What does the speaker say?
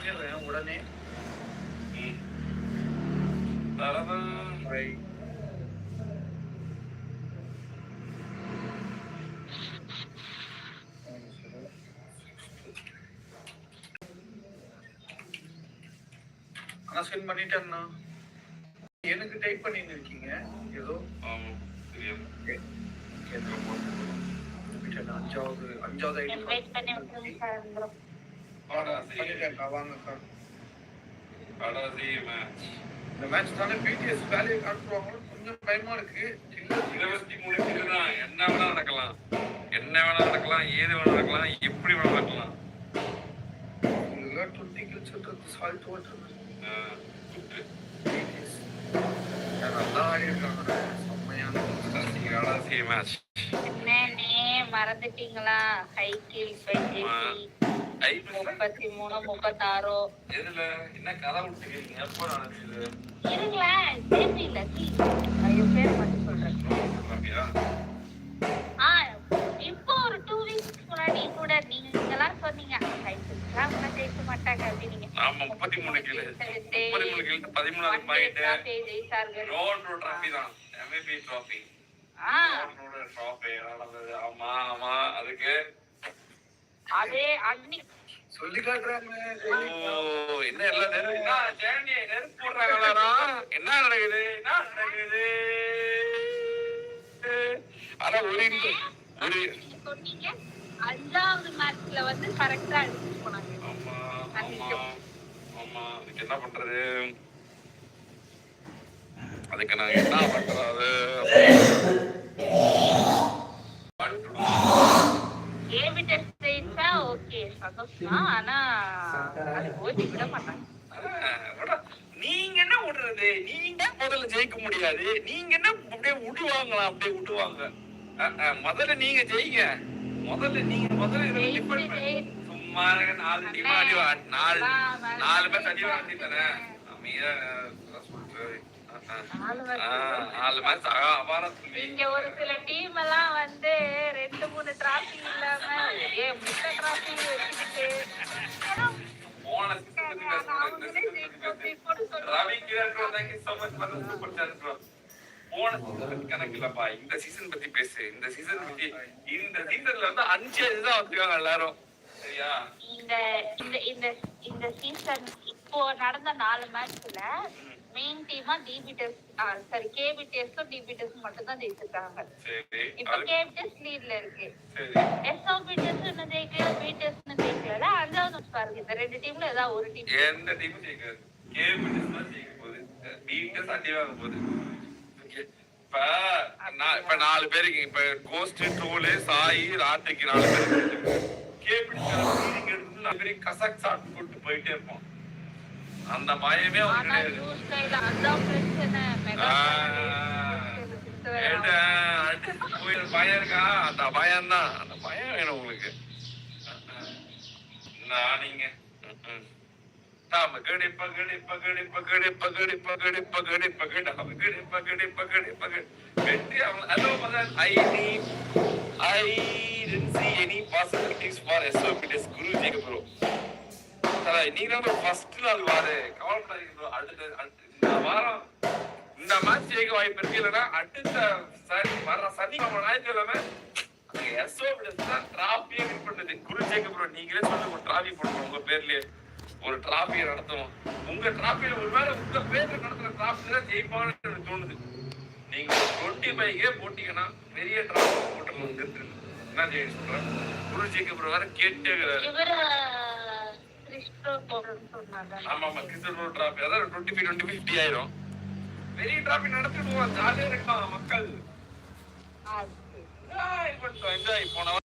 பண்ணிடுறேன் உடனே. Right. ஆனா சென்ட் பண்ணிட்டேன்னா எனக்கு டைப் பண்ணின்னு இருக்கீங்க ஏதோ. அஞ்சாவது அஞ்சாவது ஐடி இந்த மேட்ச் தானே பிடிஎஸ் வேலையை காட்டுவாங்களோ கொஞ்சம் பயமா இருக்கு இருபத்தி மூணு பேர் தான். என்ன வேணா நடக்கலாம். என்ன வேணா நடக்கலாம் ஏது வேணா நடக்கலாம் எப்படி வேணா நடக்கலாம். டுவெண்ட்டி சொல்றது சால்ட் வாட்டர் நல்லா செம்மையான சரி, match. என்னண்ணே, மறந்துட்டீங்களா? ஹை முப்பத்தி மூணு முப்பத்தாறோ. எதுல? என்ன கதை விட்டுக்கிறீங்க எப்போ நடக்குது இருங்களேன் ஜேபி இல்ல சி என் பேர் மட்டும் சொல்றேன். அப்படியா? ஆ இப்போ ஒரு டூ வீக்ஸ் முன்னாடி கூட நீங்க எல்லாம் சொன்னீங்க. கூட ஜெயிக்க மாட்டாங்க அப்படின்னீங்க. ஆமா முப்பத்தி மூணு கிலோ முப்பத்தி மூணு கிலோ பதிமூணாவது பாயிண்ட் ஜெயிச்சார்கள். ரோட் ரோட் ட்ராஃபி தான். எம்ஏபி ட்ராஃபி ஆ. ரோட் ரோட் ட்ராஃபி நடந்தது. ஆமா ஆமா அதுக்கு. அதே அன்னைக்கு சொல்லி காட்டுறாங்க. என்ன என்ன சேண்டி நெருப்பு போடுறாங்களா என்ன நடக்குது? என்ன நடக்குது? ஆனா ஒரு இந்த- ஒரு நீங்க சொன்னீங்க அஞ்சாவது மேட்ச்ல வந்து கரெக்டா போனாங்க. ஆமா ஆமா ஆமா. அதுக்கு என்ன பண்றது? அதுக்கு நாங்க என்ன பண்றது ஏபி டெஸ்ட் ஜெயிச்சா ஓகே சந்தோஷம் ஆனா அது ஓட்டி விட மாட்டாங்க. நீங்க என்ன விடுறது நீங்க முதல்ல ஜெயிக்க முடியாது. நீங்க என்ன அப்படியே விடுவாங்களா அப்படியே விடுவாங்க முதல்ல நீங்க ஜெயிங்க. முதல்ல நீங்க முதல்ல இதுல. ஜெயிச்சு. சும்மா நாலு டீம் அடி நாலு நாலு பேர் அடி வாங்கி தானே அமைதியா. ஆஹ், நாலு நாலு மேட்ச் அபாரம் இங்க ஒரு சில டீம் எல்லாம் வந்து ரெண்டு மூணு டிராஃபி இல்லாம ஏ முட்டை டிராஃபி வச்சுக்கிட்டு ஏன்னா, இந்த சீசன் பத்தி பேசு இந்த சீசன் பத்தி இந்த சீசன்ல வந்து அஞ்சு இதுதான் எல்லாரும் சரியா இந்த இந்த இந்த இந்த சீசன் இப்போ நடந்த நாலு மேட்ச்ல மெயின் டீமா டிபி டெஸ்ட் சாரி கேபி டெஸ்டும் டிபி டெஸ்ட் மட்டும் தான் ஜெயிச்சிருக்காங்க. சரி. இப்போ கேபி டெஸ்ட் லீட்ல இருக்கு. எஸ்ஓபி டெஸ்ட் இன்னும் ஜெயிக்கல பி டெஸ்ட் ஜெயிக்கல அஞ்சாவது பாருங்க. இந்த ரெண்டு டீம்ல ஏதாவது ஒரு டீம் எந்த டீமும் ஜெயிக்காது? தான் ஜெயிக்க போகுது. பீட்டஸ் அடி வாங்க போகுது. இப்ப நான் இப்ப நாலு பேருக்கு இப்ப கோஸ்ட் டூலு சாய் ராத்திரிக்கு நாலு பேருக்கு கேபிட்டல் எடுத்து நாலு பேருக்கு கசக் சாப்பிட்டு போட்டு போயிட்டே இருப்போம். அந்த பயமே பயம் இருக்கா? அந்த பயம் தான் அந்த பயம் வேணும் உங்களுக்கு. நான் நீங்க ம்ம். தாம கடி பகடி பகடி பகடி பகடி பகடி பகடி பகடி அவ கடி. பகடி பகடி பகடி வெற்றி அவன் hello Madan I need I didn't see any possibilities for SOPDS குரு ஜெக ப்ரோ நீங்க தான் ஃபர்ஸ்ட் நாள் வாரு. கவலைப்படாதீங்க ப்ரோ அடுத்த இந்த வாரம் இந்த மேட்ச் ஜெயிக்க வாய்ப்பு இருக்கு. இல்லைன்னா அடுத்த சனி வர்ற சனிக்கிழமை ஞாயிற்றுக்கிழமை எஸ்ஓபிஎஸ் தான் டிராஃபியே வின் பண்ணது. குரு ஜெயிக்க ப்ரோ நீங்களே சொல்லுங்க ஒரு டிராஃபி போடுறோம் உங்க பேர்லயே ஒரு டிராஃபியை நடத்துவோம் உங்க டிராஃபியில ஒருவேளை உங்க பேர்ல நடத்துற டிராஃபி தான் ஜெயிப்பாங்கன்னு எனக்கு தோணுது. நீங்க ஒரு டுவெண்ட்டி பைக்கே போட்டீங்கன்னா பெரிய டிராஃபி போட்டுருணும் இருக்கு என்ன ஜெயிக்க சொல்றேன் குரு ஜெயிக்க ப்ரோ வேற கேட்டே இருக்கிறாரு ஆமா ஆமா கிறிஸ்டல் டிராஃபி அதான் டுவெண்ட்டி ஃபைவ் டுவெண்ட்டி ஃபிஃப்டி ஆயிரும் நடத்திடுவோம் ஜாலியா இருக்கலாம் மக்கள். என்ஜாய் போன